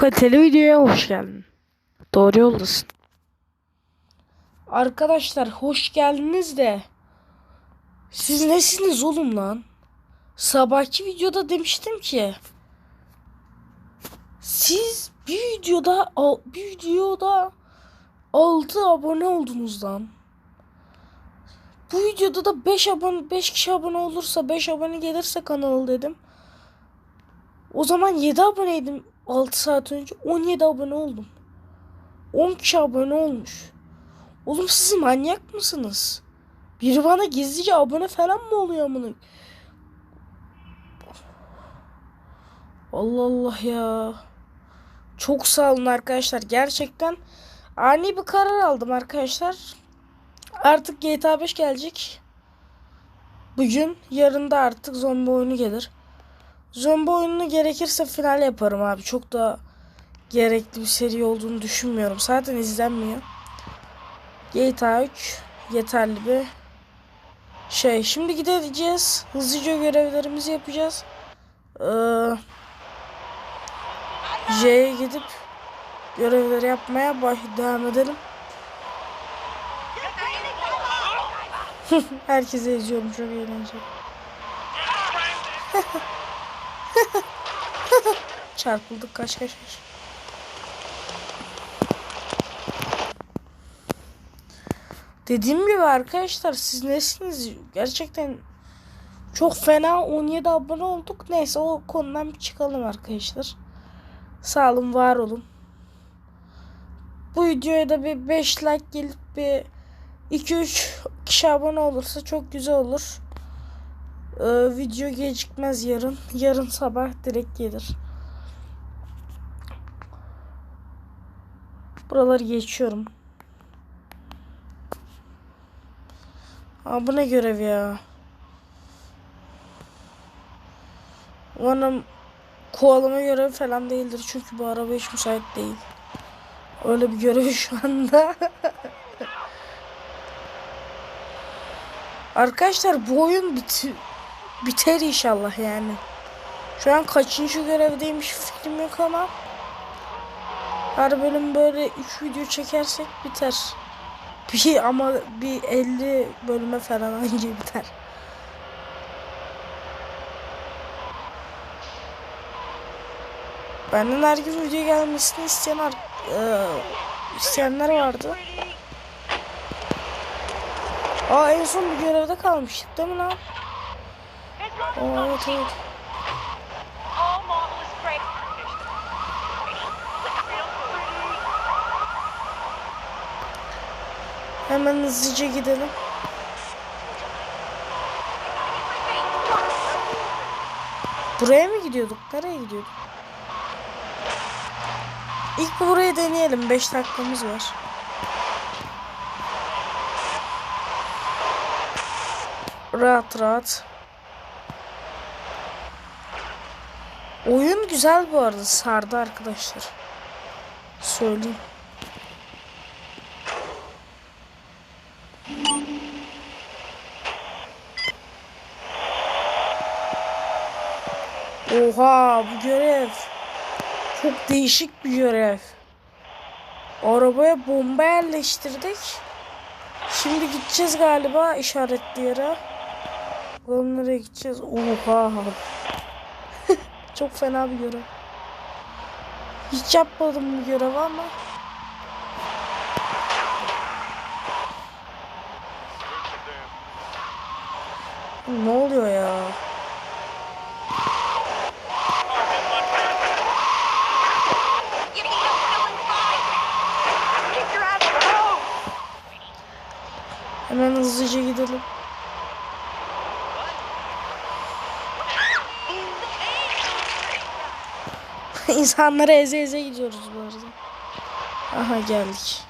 kaliteli videoya hoş geldin. Doğru yoldasın. Arkadaşlar hoş geldiniz de siz nesiniz oğlum lan? Sabahki videoda demiştim ki siz bir videoda bir videoda 6 abone oldunuz lan. Bu videoda da 5 abone 5 kişi abone olursa 5 abone gelirse kanal dedim. O zaman 7 aboneydim 6 saat önce 17 abone oldum. 10 kişi abone olmuş. Oğlum siz manyak mısınız? Biri bana gizlice abone falan mı oluyor amına? Allah Allah ya. Çok sağ olun arkadaşlar. Gerçekten ani bir karar aldım arkadaşlar. Artık GTA 5 gelecek. Bugün, yarın da artık zombi oyunu gelir. Zombi oyununu gerekirse final yaparım abi. Çok da gerekli bir seri olduğunu düşünmüyorum. Zaten izlenmiyor. GTA 3 yeterli bir şey. Şimdi gideceğiz. Hızlıca görevlerimizi yapacağız. Ee, J'ye gidip görevleri yapmaya baş devam edelim. Herkese izliyorum çok eğlenceli. Çarpıldık kaç kaç kaç. Dediğim gibi arkadaşlar siz nesiniz? Gerçekten çok fena 17 abone olduk. Neyse o konudan bir çıkalım arkadaşlar. Sağ olun var olun. Bu videoya da bir 5 like gelip bir 2-3 kişi abone olursa çok güzel olur. Ee, video gecikmez yarın. Yarın sabah direkt gelir. Buraları geçiyorum. Aa, bu ne görev ya? Umarım kovalama görevi falan değildir. Çünkü bu araba hiç müsait değil. Öyle bir görev şu anda. Arkadaşlar bu oyun bit biter inşallah yani. Şu an kaçıncı görevdeymiş fikrim yok ama her bölüm böyle 3 video çekersek biter. Bir ama bir 50 bölüme falan önce biter. Benden her gün video gelmesini isteyen e, isteyenler vardı. Aa en son bir görevde kalmıştık değil mi lan? Aa, evet evet. Hemen hızlıca gidelim. Buraya mı gidiyorduk? Nereye gidiyorduk? İlk burayı deneyelim. 5 dakikamız var. Rahat rahat. Oyun güzel bu arada. Sardı arkadaşlar. Söyleyeyim. Oha bu görev. Çok değişik bir görev. Arabaya bomba yerleştirdik. Şimdi gideceğiz galiba işaretli yere. Bakalım nereye gideceğiz. Oha. Çok fena bir görev. Hiç yapmadım bu görevi ama. Ne oluyor ya? Hemen hızlıca gidelim. İnsanları eze eze gidiyoruz bu arada. Aha geldik.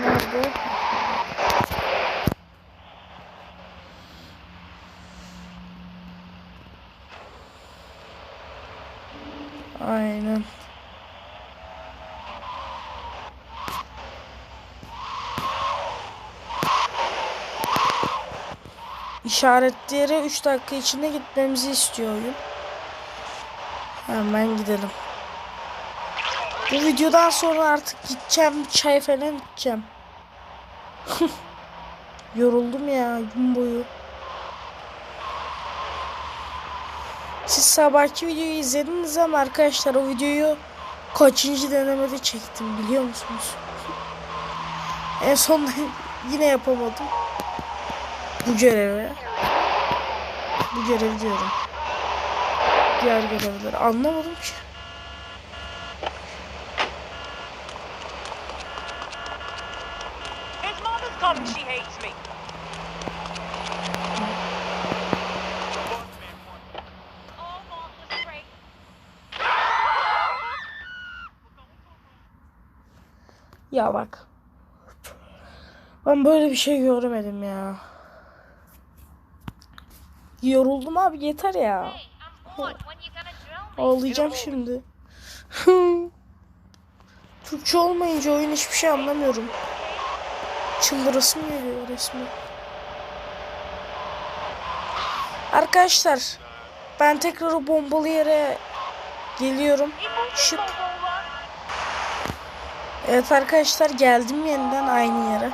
Nerede? Aynen. İşaretli yere 3 dakika içinde gitmemizi istiyor oyun. Hemen gidelim. Bu videodan sonra artık gideceğim çay falan içeceğim. Yoruldum ya gün boyu. Siz sabahki videoyu izlediniz ama arkadaşlar o videoyu kaçıncı denemede çektim biliyor musunuz? en son yine yapamadım. Bu görevi. Bu görev diyorum. Diğer görevleri anlamadım ki. Ya bak. Ben böyle bir şey görmedim ya. Yoruldum abi yeter ya. Ağlayacağım şimdi. Türkçe olmayınca oyun hiçbir şey anlamıyorum. Çıldırasım geliyor resmen. Arkadaşlar ben tekrar o bombalı yere geliyorum. Şıp. Evet arkadaşlar geldim yeniden aynı yere.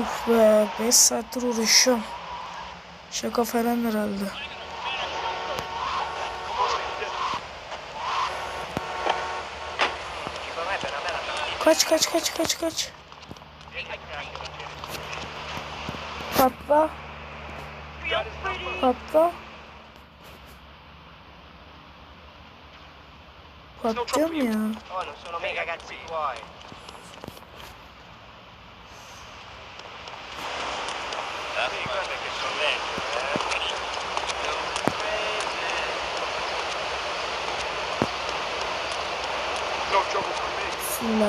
Uf be 5 saattir uğraşıyorum. Şaka falan herhalde. Kaç kaç kaç kaç kaç. Patla. Patla. Patlıyor mu ya?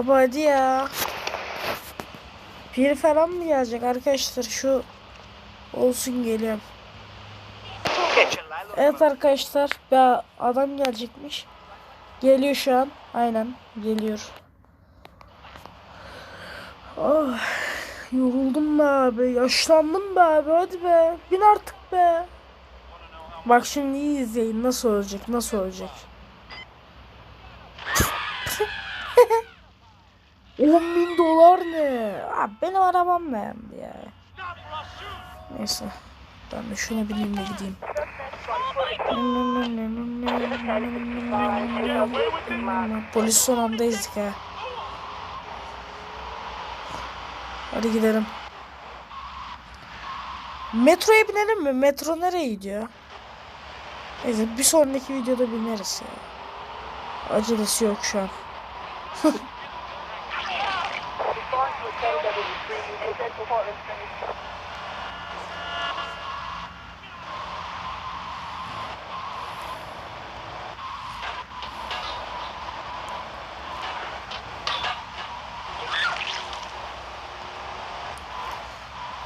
Abi hadi ya. Biri falan mı gelecek arkadaşlar şu olsun geliyorum. Evet arkadaşlar bir adam gelecekmiş. Geliyor şu an. Aynen geliyor. Oh, yoruldum be abi. Yaşlandım be abi. Hadi be. Bin artık be. Bak şimdi iyi izleyin. Nasıl olacak? Nasıl olacak? 10 bin dolar ne? Abi benim arabam beğendi ya. Neyse. Ben de şuna bineyim de gideyim. Polis son anda ezdik ha. Hadi gidelim. Metroya binelim mi? Metro nereye gidiyor? Neyse bir sonraki videoda bineriz ya. Acelesi yok şu an.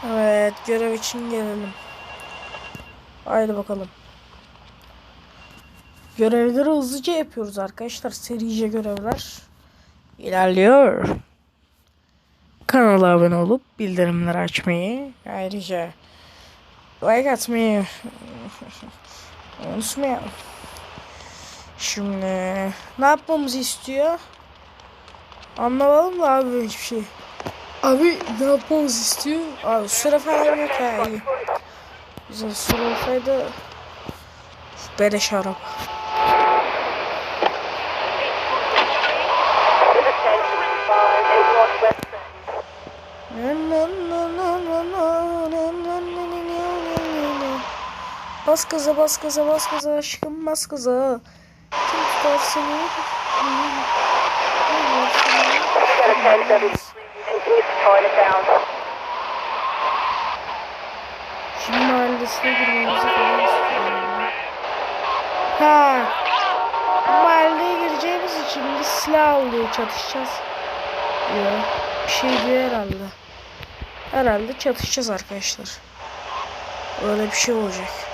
Evet görev için gelelim. Haydi bakalım. Görevleri hızlıca yapıyoruz arkadaşlar. Serice görevler ilerliyor. Kanala abone olup bildirimleri açmayı ayrıca like atmayı unutmayalım. Şimdi ne yapmamızı istiyor? Anlamadım da abi hiçbir şey. Abi ne yapmamızı istiyor? Abi süre falan yok iyi. Güzel süre olsaydı beleş araba. Bas gaza bas gaza bas gaza aşkım bas gaza. Kim tutar seni? Şimdi mahallesine girmemizi falan istiyorum. Ha. Mahalleye gireceğimiz için bir silah alıyor çatışacağız. Diyor. Bir şey diyor herhalde. Herhalde çatışacağız arkadaşlar. Öyle bir şey olacak.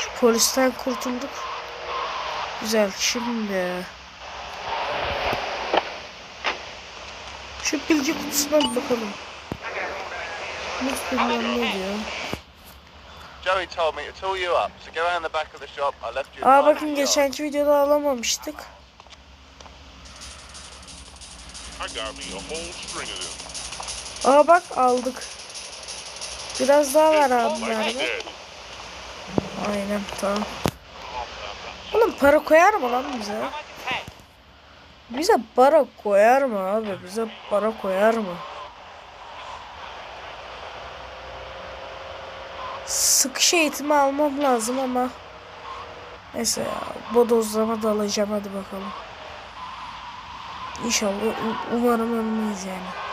Şu polisten kurtulduk. Güzel. Şimdi şu bilgi kutusuna bir bakalım. Bilmem ne diyor. Joey told me to tool you up, so go around the back of the shop. I left you. Aa bakın in the yard. geçenki videoda alamamıştık. I got me a whole string of them. Aa bak aldık. Biraz daha var abi nerede? Aynen tamam. Oğlum para koyar mı lan bize? Bize para koyar mı abi? Bize para koyar mı? Sıkış eğitimi almam lazım ama Neyse ya bodozlama da alacağım hadi bakalım. İnşallah umarım ölmeyiz yani.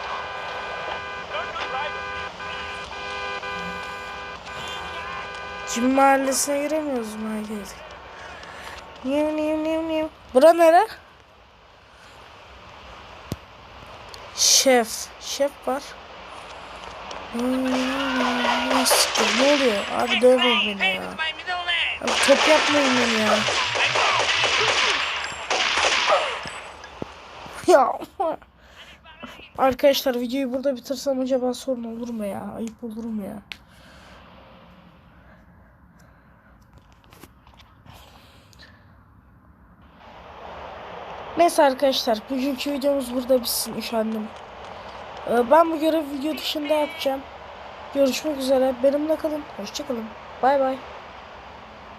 Cim mahallesine giremiyoruz herkes? Niye niye niye niye? Bura nere? Şef. Şef var. Hmm? Ne oluyor? Abi dövmeyin beni ya. Abi top yapmayın beni ya. Ya. Arkadaşlar videoyu burada bitirsem acaba sorun olur mu ya? Ayıp olur mu ya? Neyse arkadaşlar bugünkü videomuz burada bitsin üşendim. Ee, Ben bu görevi video dışında yapacağım. Görüşmek üzere. Benimle kalın. Hoşçakalın. Bay bay.